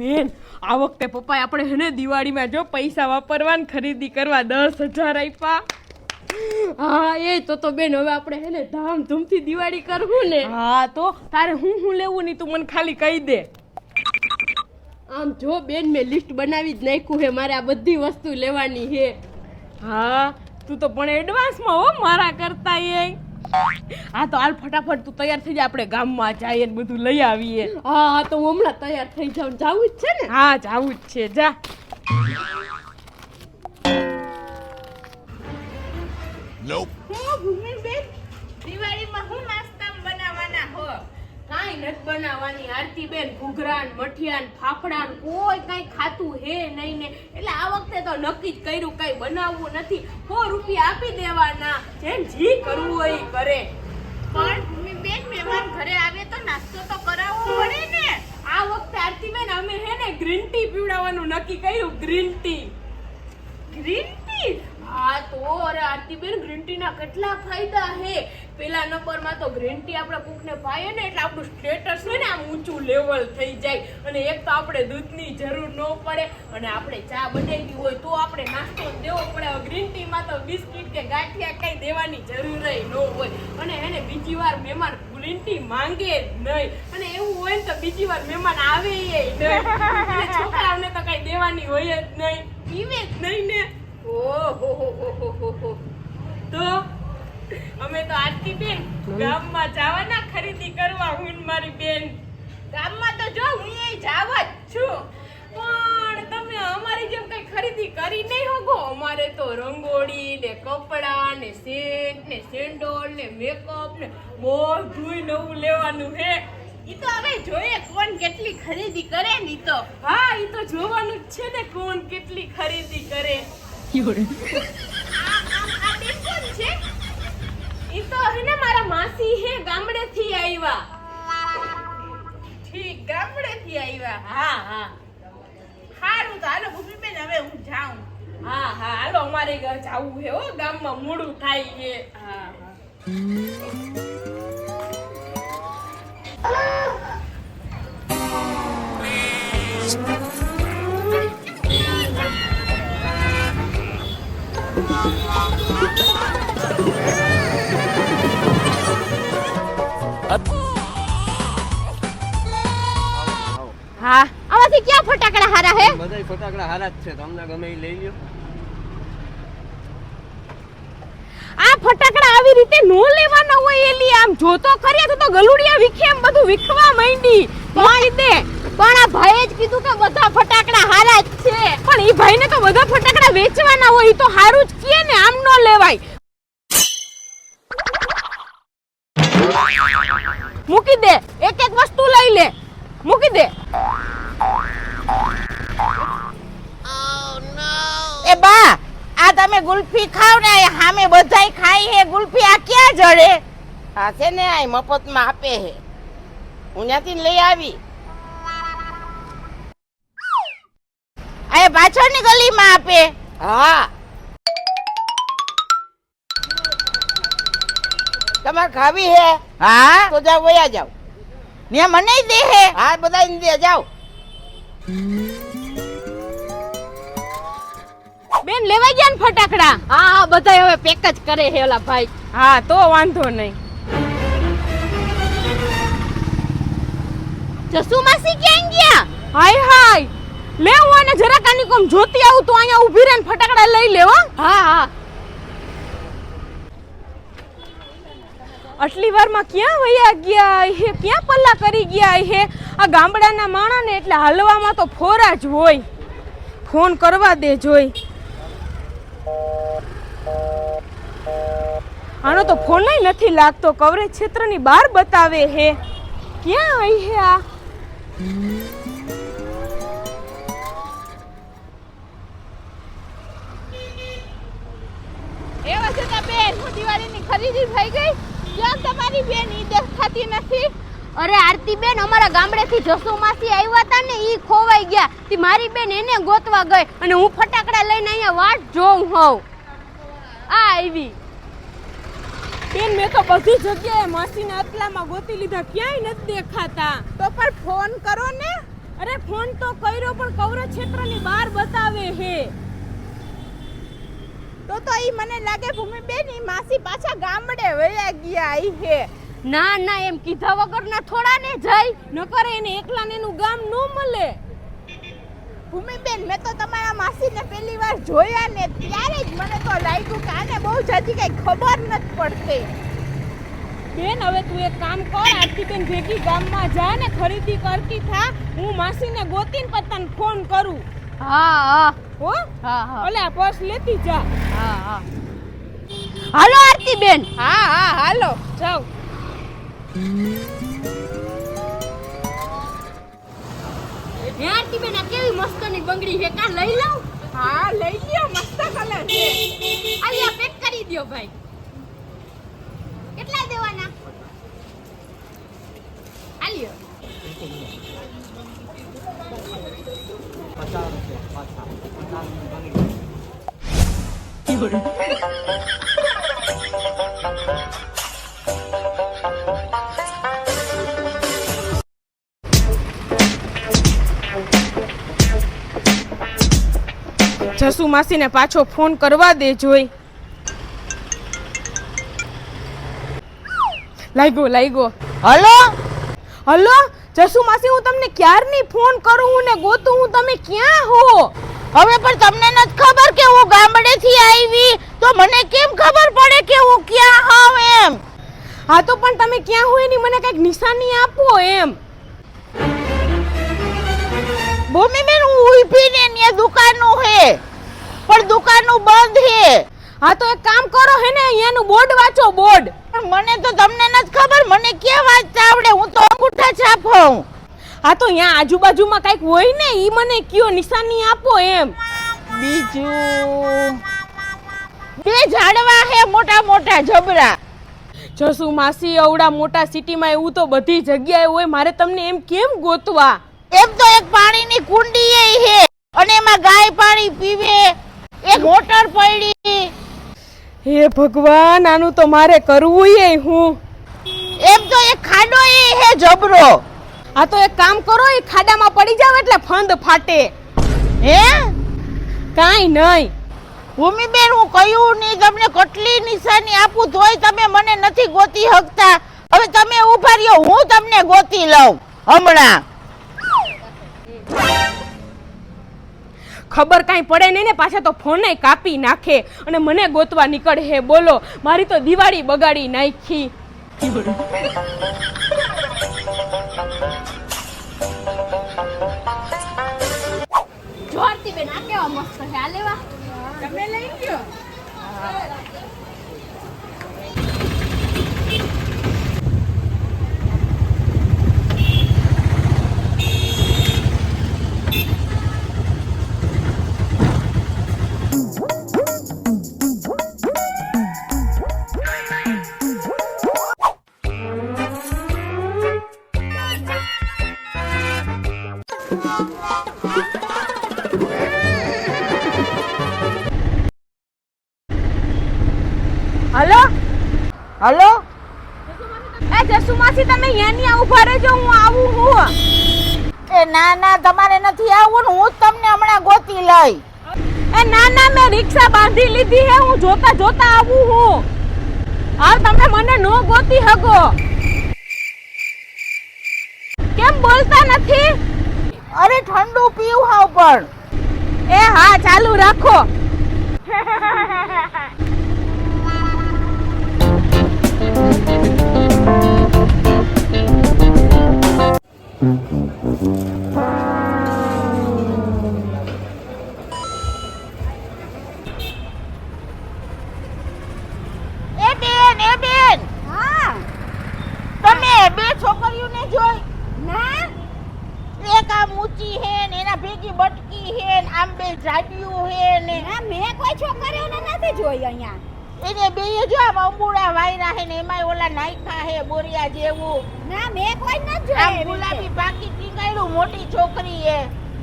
બેન આ વખતે પપ્પાએ આપણે હેને દિવાળીમાં જો પૈસા વાપરવા ને ખરીદી કરવા દસ હજાર આપ્યા. હા એ તો તો બેન હવે આપણે હે ને ધામધૂમથી દિવાળી કરવું ને. હા તો તારે હું હું લેવું નહીં તું મને ખાલી કહી દે. આમ જો બેન મેં લિસ્ટ બનાવી જ નાખ્યું હે મારે આ બધી વસ્તુ લેવાની હે. હા તું તો પણ એડવાન્સમાં હો મારા કરતા એ. હા તો હાલ ફટાફટ તું તૈયાર થઈ જા આપણે ગામમાં જઈએ ને બધું લઈ આવીએ. હા હા તો હું હમણાં તૈયાર થઈ જાઉં. જાવું જ છે ને? હા જાવું જ છે. જા. હું ભૂમિબેન દિવાળીમાં હું નાસ્તા બનાવવાના હો કાંઈ નથી બનાવવાની. આરતી બેન ઘૂઘરા ને મઠિયા ને ફાફડા ને કોઈ કાંઈ ખાતું હે નહીં ને. એટલે આ વખતે તો નક્કી જ કર્યું કાંઈ બનાવવું નથી. સો રૂપિયા આપી દેવાના. જેમ જી કરવું હોય એ કરે. પણ બેન મહેમાન ઘરે આવે તો નાસ્તો તો કરાવવો પડે ને. આ વખતે આરતી બેન અમે હે ને ગ્રીન ટી પીવડાવવાનું નક્કી કર્યું ગ્રીન ટી. Green tea? હા તો અરે આરતીબેન ગ્રીન ટી ના કેટલા ફાયદા હે? પેલા નંબરમાં તો ગ્રીન ટી આપણે કોકને પાઈએ ને એટલે આપણું સ્ટેટસ હોય ને આમ ઊંચું લેવલ થઈ જાય. અને એક તો આપણે દૂધની જરૂર ન પડે અને આપણે ચા બનાવી હોય તો આપણે નાસ્તો દેવો પડે. ગ્રીન ટી માં તો બિસ્કિટ કે ગાંઠિયા કઈ દેવાની જરૂર ન હોય. અને એને બીજી વાર મહેમાન ગ્રીન ટી માંગે જ નહીં. અને એવું હોય ને તો બીજી વાર મહેમાન આવે નહીં. અને છોકરાઓને તો કઈ દેવાની હોય જ નહીં. પીવે જ નહીં ને. ઓહો તો અમે તો આરતી બેન ગામમાં જવાના ખરીદી કરવા હું મારી બેન. ગામમાં તો જો હું એ જાવ જ છું. પણ તમે અમારી જેમ કઈ ખરીદી કરી નહીં હોગો? અમારે તો રંગોળી ને કપડા ને સેન્ટ ને સેન્ડોલ ને મેકઅપ ને બધું નવું લેવાનું હે. ઈ તો હવે જોઈએ કોણ કેટલી ખરીદી કરે ને તો. હા ઈ તો જોવાનું જ છે ને કોણ કેટલી ખરીદી કરે. બેન કોણ છે ઈ તો હે ને મારા માસી હે ગામડેથી આવ્યા ઠીક ગામડેથી આવ્યા. હા હા. સારું તો હાલો ભૂમિબેન હવે હું જાઉં. હા હા હાલો અમારે ઘર જાવું હે હો ગામમાં મોડું થાય છે. હા હા. હા આમાંથી ક્યાં ફટાકડા હારા હે? બધાય ફટાકડા હારા જ છે. તમને ગમે એ લઈ લ્યો. આ ફટાકડા આવી રીતે નો લેવાના હોય એલી આમ જોતો ખરી તો તો ગલુડિયા વિખે એમ બધું વિખવા માંડી. કોઈ દે પણ આ ભાઈએ જ કીધું કે બધા ફટાકડા હારા જ છે. પણ ઈ ભાઈને તો બધા ફટાકડા વેચવાના હોય તો હારું જ કીએ ને આમ નો લેવાય. મૂકી દે એક એક વસ્તુ લઈ લે. મૂકી દે. એ બા આ તમે ગુલ્ફી ખાવ ને હામે સામે બધાય ખાય હે ગુલ્ફી આ ક્યાં જડે? આ છે ને આ મફતમાં આપે હે. હું ત્યાંથી લઈ આવી. આ પાછળની ગલીમાં આપે. હા. તમારે ખાવી હે? હા? તો જાઓ વયા જાઓ. ને મને દે હે. હા બધા દે જાઓ. બેન લેવાઈ ગયા ને ફટાકડા? હા હા બધાય હવે પેક જ કરે હે ઓલા ભાઈ. હા તો વાંધો નહીં. જસુ માસી ક્યાં ગયા? હાય હાય. લે હું આને જરાક આની કોમ જોતી આવું તો અહીંયા ઊભી રહીને ફટાકડા લઈ લેવો હા. હા આટલી વારમાં ક્યાં વયા ગયા હે? ક્યાં પલ્લા કરી ગયા હે? આ ગામડાના માણસને એટલે હાલવામાં તો ફોરા જ હોય. ફોન કરવા દે જોઈ આનો તો ફોલાય નથી લાગતો. કવરેજ ક્ષેત્રની બહાર બતાવે હે. ક્યાં આવી હે આ? એવા છતાં બેન દિવાળીની ખરીદી થઈ ગઈ. જો તમારી બેન ઈ દેખાતી નથી? અરે આરતી બેન અમારા ગામડેથી જસુ માસી આવ્યા હતા ને ઈ ખોવાઈ ગયા. તી મારી બેન એને ગોતવા ગઈ અને હું ફટાકડા લઈને અહીંયા વાટ જોઉં હોઉં. આ આવી. બેન મેં તો બધી જગ્યાએ માસીના અતલામાં ગોતી લીધા ક્યાંય નથી દેખાતા. તો પણ ફોન કરો ને. અરે ફોન તો કર્યો પણ કૌરવ ક્ષેત્રની બહાર બતાવે હે. તો તો ઈ મને લાગે ભૂમિબેન ઈ માસી પાછા ગામડે વયા ગયા ઈ હે. ના ના એમ કીધા વગરના થોડા ને જાય. નકર એને એકલાને એનું ગામ ન મળે. ભૂમિબેન મેં તો તમારા માસીને પહેલી વાર જોયા ને ત્યારે જ મને તો લાગ્યું કે આને બહુ જાજી કઈ ખબર નથી પડતી. બેન હવે તું એક કામ કર આરતી બેન ભેગી ગામમાં જા ને ખરીદી કરતી થા. હું માસીને ગોતીને પતન ફોન કરું. હા હા. હો? હા હા. ઓલે આ પર્સ લેતી જા. હા હા. હાલો આરતી બેન હા હા હાલો. જાવ હે આરતી બેન આ કેવી મસ્તની બંગડી છે? કા લઈ લઉં? હા લઈ લ્યો મસ્ત કલર છે. આલિયા પેક કરી દ્યો ભાઈ. કેટલા દેવાના? આલિયો જસુ માસીને પાછો ફોન કરવા દે જોઈ. લાગ્યો લાગ્યો. હલો? હલો? જસુ માસી હું તમને ક્યારની ફોન કરું હું ને ગોતું હું તમે ક્યાં હો? હવે પણ તમને નથી ખબર કે હું ગામડેથી આવી? તો મને કેમ ખબર પડે કે હું ક્યાં હોઉં એમ? હા તો પણ તમે ક્યાં હોય એની મને કંઈક નિશાની આપો એમ. ભૂમિબેન હું ઊભી ને દુકાનો હે. પણ દુકાનો બંધ હે હા તો એક કામ કરો હે ને અહીંયાનું બોર્ડ વાંચો બોર્ડ. પણ મને તો તમને નથી ખબર મને કે વાંચતા આવડે? હું તો અંગૂઠા છાપ. હા તો અહીંયા આજુબાજુમાં કંઈક હોય ને ઈ મને કયો નિશાની આપો એમ. બીજું બે ઝાડવા હે મોટા મોટા જબરા. જસુ માસી અવડા મોટા સિટીમાં એવું તો બધી જગ્યાએ હોય મારે તમને એમ કેમ ગોતવા? એમ તો એક પાણીની કુંડી એ હે અને એમાં ગાય પાણી પીવે. એક મોટર પડી. હે ભગવાન આનું તો મારે કરવું એ હું. એમ તો એક ખાડો એ હે જબરો. આ તો એક કામ કરો એ ખાડામાં પડી જાવ એટલે ફંદ ફાટે. હે? કાંઈ નહીં. ભૂમિબેન હું કહ્યું નહીં તમને કેટલી નિશાની આપું તોય તમે મને નથી ગોતી શકતા હવે તમે ઊભા રહ્યો હું તમને ગોતી લઉં. હમણાં. ખબર કાંઈ પડે નહીં ને પાછા તો ફોને કાપી નાખે અને મને ગોતવા નીકળે હે બોલો મારી તો દિવાળી બગાડી નાખી. જોરતી બેન આ કેવા મસ્ત છે? આ લેવા. તમે લઈ લ્યો. હલો? એ જસુ માસી તમે અહીંયા ઊભા રહેજો હું આવું હું. એ ના ના તમારે નથી આવવું ને હું તમને હમણાં ગોતી લઈ. એ ના ના મેં રિક્ષા બાંધી લીધી હે હું જોતા જોતા આવું હું. હા તમે મને નો ગોતી હકો કેમ બોલતા નથી? અરે ઠંડુ પીવું હાવ પણ. એ હા ચાલુ રાખો. હે ને આમ બે જાડિયું હે ને. ના મેં કોઈ છોકરીઓને નથી જોઈ અહીંયા. એને બે જો આમ અંબુડા વાયરા હે ને એમાંય ઓલા નાયખા હે બોરિયા જેવું. ના મેં કોઈ નથી આમ ગુલાબી પાકી ટીંગાયેલું મોટી છોકરી હે.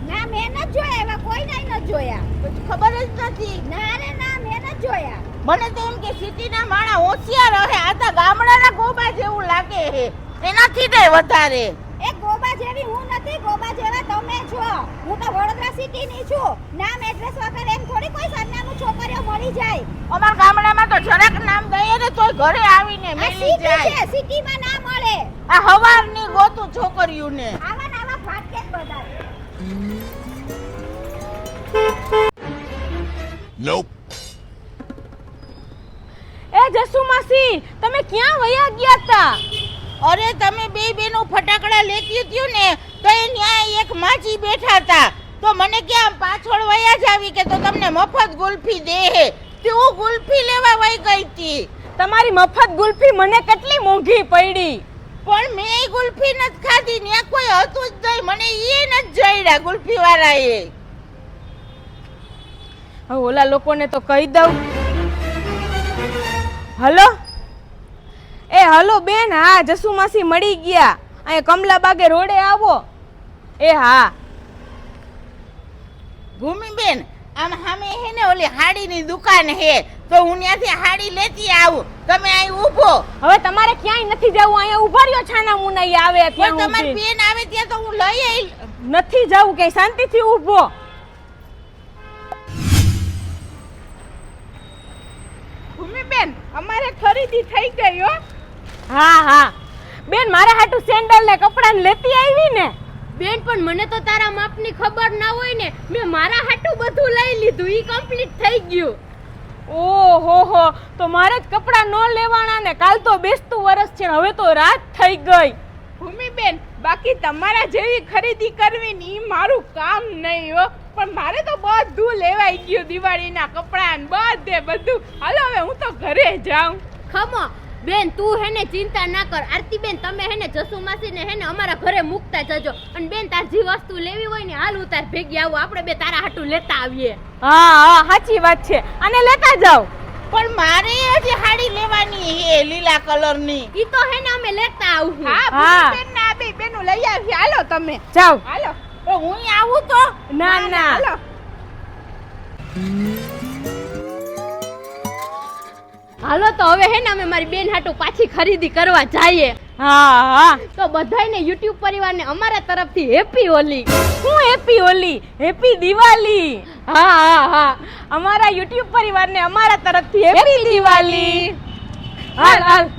ના મેં નથી જોયા એવા કોઈ નથી જોયા. પછી ખબર જ નથી. ના રે ના મેં નથી જોયા. મને તો એમ કે સિટીના માણા હોશિયાર હે આ તો ગામડાના ગોબા જેવું લાગે હે. એનાથી તે વધારે. એ ગોબા જેવી હું નથી નથી ગોબા જેવા તમે છો? હું તો વડોદરા સિટીની છું. નામ એડ્રેસ વગર એમ થોડી કોઈ સરનામું છોકરીઓ મળી જાય. અમાર ગામડામાં તો જરાક નામ દઈએ ને તોય ઘરે આવીને મળી જાય. સિટીમાં ના મળે. આ હવારની ગોતું છોકરીઓને. આવા નાવા ફાટકે બધા Nope. એ જસુ માસી તમે ક્યાં વયા ગયા તા? અરે તમે બે બેનો ફટાકડા લેતી હતી ને તો એ ન્યાય એક માજી બેઠા હતા. તો મને કે આમ પાછળ વયા જ આવી કે તો તમને મફત ગુલ્ફી દે તે હું ગુલ્ફી લેવા વઈ ગઈ હતી. તમારી મફત ગુલ્ફી મને કેટલી મોંઘી પડી? પણ મેં ગુલ્ફી નથી ખાધી ને કોઈ હતું જ નહીં. મને એ નથી જઈડા ગુલ્ફી વાળાએ હવે ઓલા લોકોને તો કહી દઉં. હલો? એ હલો બેન હા જસુ માસી મળી ગયા. અહીંયા કમલા બાગે રોડે આવો. એ હા. ભૂમિબેન આમ સામે હે ને ઓલી હાડીની દુકાન હે તો હું ત્યાંથી હાડી લેતી આવું. તમે અહીં ઊભો. હવે તમારે ક્યાંય નથી જવું? અહીંયા ઊભા રહ્યો છાના મુના ઈ આવે ત્યાં તમારી બેન આવે ત્યાં તો હું લઈ આવી નથી જવું કે શાંતિથી ઊભો. ભૂમિબેન અમારે ખરીદી થઈ ગઈ હો. હા હા. બેન મારા હાટુ સેન્ડલ ને કપડા ને લેતી આવી ને. બેન પણ મને તો તારા માપની ખબર ના હોય ને. મેં મારા હાટું બધું લઈ લીધું. ઈ કમ્પ્લીટ થઈ ગયું. ઓહો હો. તો મારે જ કપડાં ન લેવાના ને. કાલ તો બેસતું વરસ છે ને હવે તો રાત થઈ ગઈ. ભૂમિબેન બાકી તમારા જેવી ખરીદી કરવી ને ઈ મારું કામ નહીં હો. પણ મારે તો બધું લેવાઈ ગયું દિવાળીના કપડા ને બધે બધું. હાલો હવે હું તો ઘરે જાઉં. ખમો. બેન તું હેને ચિંતા ના કર. આરતી બેન તમે હેને જસુ માસી ને હેને અમારા ઘરે મૂકતા જજો. અને બેન તાર જે વસ્તુ લેવી હોય ને હાલ ઉતાર ભેગી આવું. આપણે બે તારા હાટું લેતા આવીએ. હા હા સાચી વાત છે. અને લેતા જાઓ. પણ મારે હજી હાડી લેવાની હે લીલા કલરની ઈ તો હેને અમે લેતા આવું. હા બેન ના બે બેનું લઈ આવી. હાલો તમે. જાઓ. હાલો. હું આવું તો? ના ના. હાલો. હાલો તો હવે હેને અમે મારી બેન હાટું પાછી ખરીદી કરવા જઈએ. હા હા. તો બધાયને યુટ્યુબ પરિવારને અમારા તરફથી હેપી હોલી. હું હેપી હોલી? હેપી દિવાળી. હા હા હા. અમારા યુટ્યુબ પરિવારને અમારા તરફથી હેપી દિવાળી. હાલ હાલ.